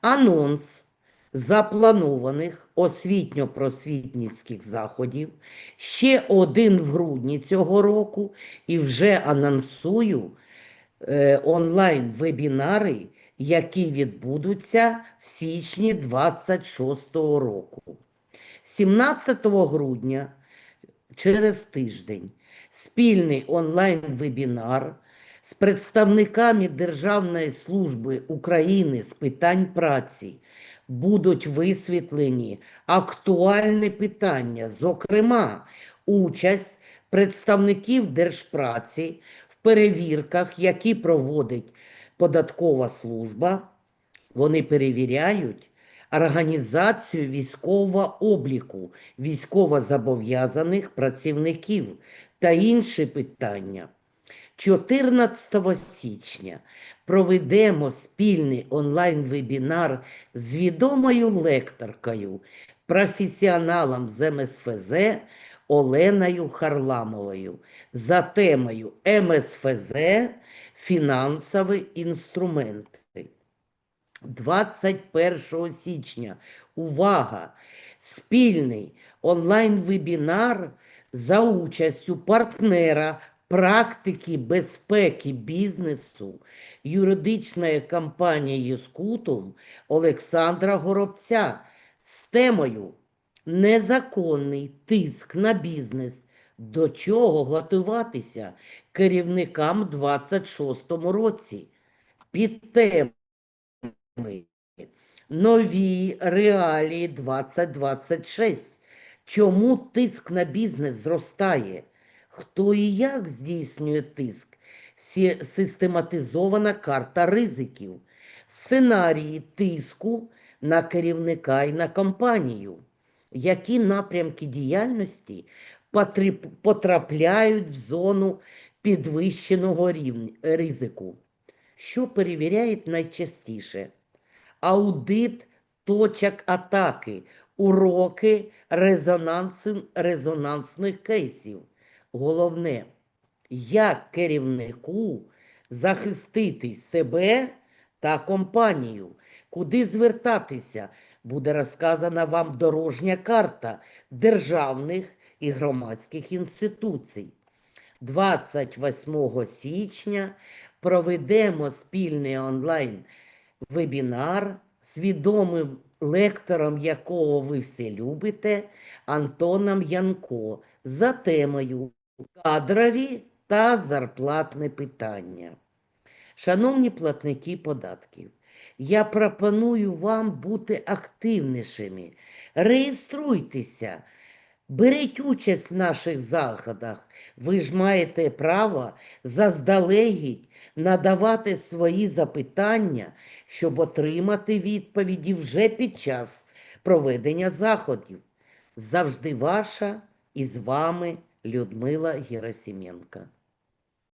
Анонс запланованих освітньо-просвітницьких заходів ще один в грудні цього року і вже анонсую е, онлайн-вебінари, які відбудуться в січні 26-го року. 17 грудня через тиждень спільний онлайн-вебінар з представниками Державної служби України з питань праці будуть висвітлені актуальні питання, зокрема, участь представників держпраці в перевірках, які проводить податкова служба. Вони перевіряють організацію військового обліку військовозобов'язаних працівників та інші питання. 14 січня проведемо спільний онлайн-вебінар з відомою лекторкою, професіоналом з МСФЗ Оленою Харламовою за темою МСФЗ фінансові інструменти. 21 січня. Увага! Спільний онлайн-вебінар за участю партнера практики безпеки бізнесу юридичної компанії Юскутум Олександра Горобця з темою Незаконний тиск на бізнес. До чого готуватися керівникам 26-му році? Під темою Нові реалії 2026. Чому тиск на бізнес зростає? Хто і як здійснює тиск? Систематизована карта ризиків, сценарії тиску на керівника і на компанію. Які напрямки діяльності потрапляють в зону підвищеного ризику? Що перевіряють найчастіше? Аудит точок атаки, уроки резонансних кейсів. Головне, як керівнику захистити себе та компанію, куди звертатися, буде розказана вам дорожня карта державних і громадських інституцій. 28 січня проведемо спільний онлайн вебінар з відомим лектором, якого ви всі любите, Антоном Янко, за темою кадрові та зарплатне питання. Шановні платники податків, я пропоную вам бути активнішими. Реєструйтеся, беріть участь в наших заходах. Ви ж маєте право заздалегідь надавати свої запитання, щоб отримати відповіді вже під час проведення заходів. Завжди ваша і з вами Людмила Герасименко.